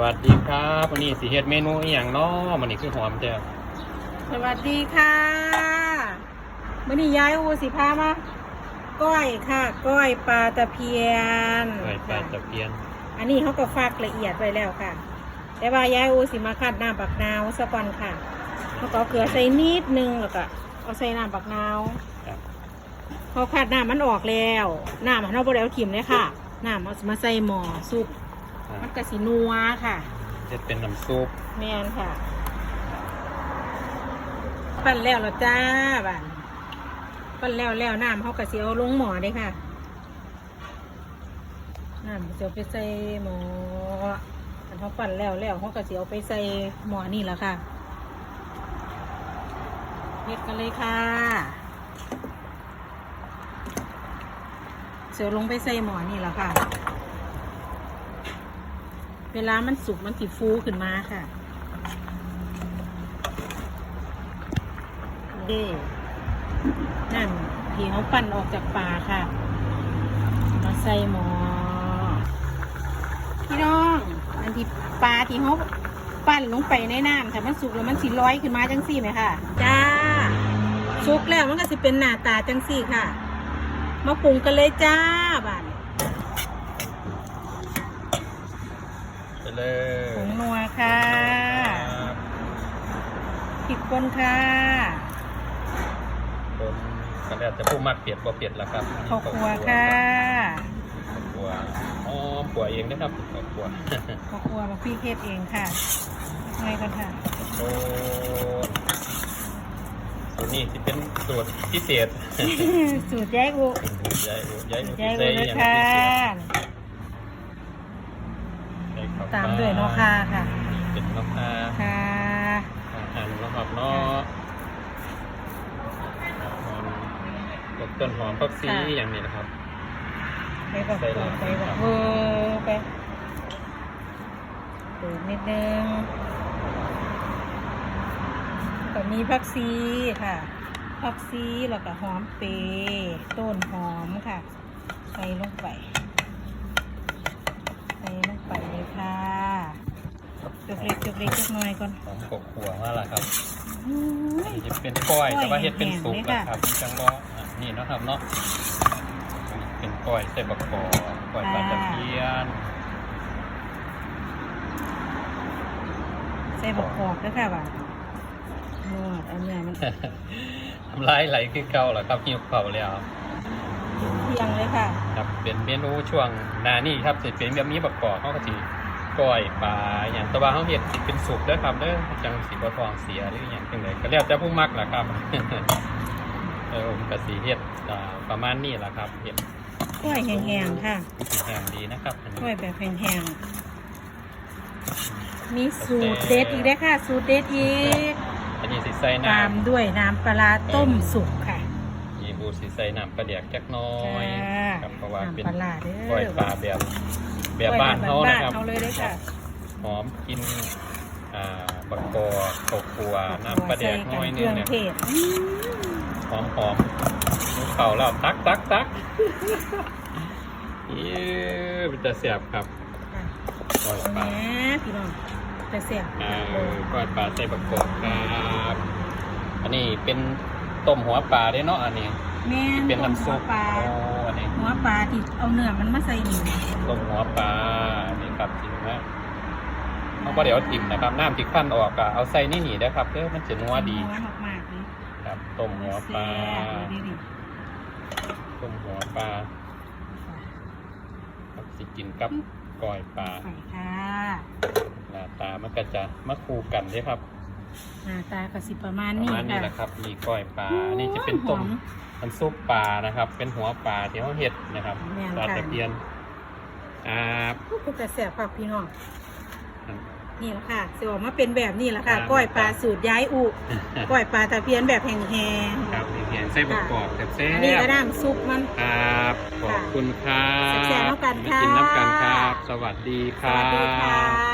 วัสดีครับวันนี้สิเฮ็ดเมนูอหย่างเนาะมันนี่คือหอมเจ้าสวัสดีค่ะมื่อนี้ย้ายอูสิพามาก้อยค่ะ ก้อยปลาตะเพียนใส่ปลาตะเพียน อันนี้เขาก็ฟักละเอียดไว้แล้วค่ะ แต่ว่าย้ายอูสิมาคัดน้ำปักนาวสะก่อนค่ะเขาก็เอาเกลือใส่นิดนึงแล้วก็เอาใส่น้ำปักนาวครับเขาคัดน้ำมันออกแล้วน้ำมันเอาไปแล้วถิ่มเลยค่ะน้ำเอามาใส่หม้อซุป มันกะสินัวค่ะเฮ็ดเป็นน้ำซุปแมนค่ะ ปั้นแล้วเหรอจ้าบ้านปั้นแล้วแล้วน้ำเขากระเสียวลงหมอเลยค่ะน้ำจะไปใส่หมออันเขาปั้นแล้วแล้วเขากระเสียวไปใส่หมอนี่แหละค่ะเฮ็ดกันเลยค่ะเสียวลงไปใส่หมอนี่แหละค่ะ เวลามันสุกมันสิฟูขึ้นมาค่ะเด้นั่นที่เขาปั่นออกจากปลาค่ะ มาใส่หมอพี่น้อง อันที่ปลาที่เขาปั่นลงไปในน้ำถ้ามันสุกแล้วมันสิลอยขึ้นมาจังสี่ไหมค่ะ จ้า สุกแล้วมันก็สิเป็นหน้าตาจังสี่ค่ะ มาปรุงกันเลยจ้าบ้าน ไป เลผยงนัวค่ะครับพริกป่นค่ะผมก็แล้วจะผู้มักเปียดบ่เปียดละครับข้าวคั่วค่ะข้าวคั่วอ๋อขัวเองนะครับข้าวคั่วข้าวคั่วมาพี่เทศเองค่ะไงกันค่ะโอ้สูตรนี้ที่เป็นสูตรพิเศษสูตรแยกอุยายอุยายอุแยกใส่อุอนะย่างคะพิเศษใส่ข้ว ตามด้วยนอคาค่ะนี่เป็นนกคาค่ะอาหารนะครับเนาะหอมกบต้นหอมพักซีอย่างนี้นะครับไปบอกใส่เปิลงดไปไปบอกเวอร์ไปเปิดนิดนึงก็มีผักซีค่ะผักซีแล้วก็หอมเปรย์ต้นหอมค่ะ ใส่ลงไปใส่ ลงไปเลยค่ะจุกเล็กจุกเล็กจุกน้อยก่อนหอมกบขัวมาละครับอุ้ยอันนี้จะเป็นก้อยก้อยแต่ว่าเฮ็ดเป็นสุกแห้งๆเลยนะค่ะครับจังบ่อะนี่เนาะครับเนาะเป็นก้อยใส่บักกอกก้อยปลาตะเพียนใส่บกกอกด้วยค่ะว่ะนวดเอาเนื้อมันทำลายไหลคือเก่าแหละครับหิวเข่าวแล้วเพียงเลยค่ะ ครับเป็นเมนูช่วงหนานี่ครับจะเป็นแบบนี้บักกอกเขาก็สิก้อยปลาอย่างแตะว่าเขาเฮ็ดสิเป็นสุกเด้อครับเด้อจังสิบ่ท้องเสียหรืออย่างจังไดก็แล้วแต่ผู้มักล่ะครับเออผมก็สิเฮ็ดอ่าประมาณนี้ล่ะครับเฮ็ดกล้วยแห้งๆค่ะแห้งดีนะครับอันกนี้ล้วยแบบแห้งๆมีสูตรเด็ดอีกด้วยค่ะ สูตรเด็ดอีกอันนี้สิใส่ตามน้ำด้วยน้ำปลาร้าต้มสุกค่ะมีบูสิใส่น้ำปลาแดกจักหน้อยำปลาร้าเด้อก้อยปลาแบบแบบบ้านเขานะครับบ้านเขาเลยเด้อค่ะหอมกินอ่าบักกอกข้าวคั่วน้ำปลาแดกน้อยเคนึรื่งองเนี่ยเทศอืมหอมหอมลูกเข่าแล้วตักตักตักเย้เป็นจะเสียบครับค่ะก้อยเอาปลาแหน่พี่น้องจะเสียบอ่าก้อยปลาใส่บักกอกครับอันนี้เป็นต้มหัวปลาเด้เนาะอันนี้แม่นเป็นน้ำซุปหัวปลา โอ้อันนี้หัวปลาที่เอาเนื้อมันมาใส่นี่ต้มหัวปลาอันนี้ครับจริงนะเอาประเดี๋ยวติ่มนะครับน้ำที่ขั้นออกอะเอาใส่นี่หนีได้ครับเด้อมันจะนัวดีนัวมากๆเลยครับต้มหัวปลาแซ่บเลยดิต้มหัวปลาครับสิกินกับก้อยปลาใส่ค่ะหน้าตามันก็จะมาคู่กันเด้ครับหน้าตากระสิประมาณประนี้มาณนี้ค่ะแหละครับ มีก้อยปลาอันนี้จะเป็นต้ม หอมมันซุปปลานะครับ เป็นหัวปลาที่เขาเห็ดนะครับแม่นปลาค่ะตะเพียนอ่าก็จะแสบค่ะพี่น้องนี่แหละค่ะสิออกมาเป็นแบบนี้แหละค่ะครับก้อยปลาสูตรย้ายอุก้อยปลาตะเพียนแบบแห้งครับนี่เห็นไส้บกกรอบแซ่ๆอับนนี้ก็ๆน้ำซุปมัน ครับขอบคุณครับแซ่บๆแล้วกันค่ะ มากินน้ำกันครับ สวัสดีคสรัวัสดีค่บะ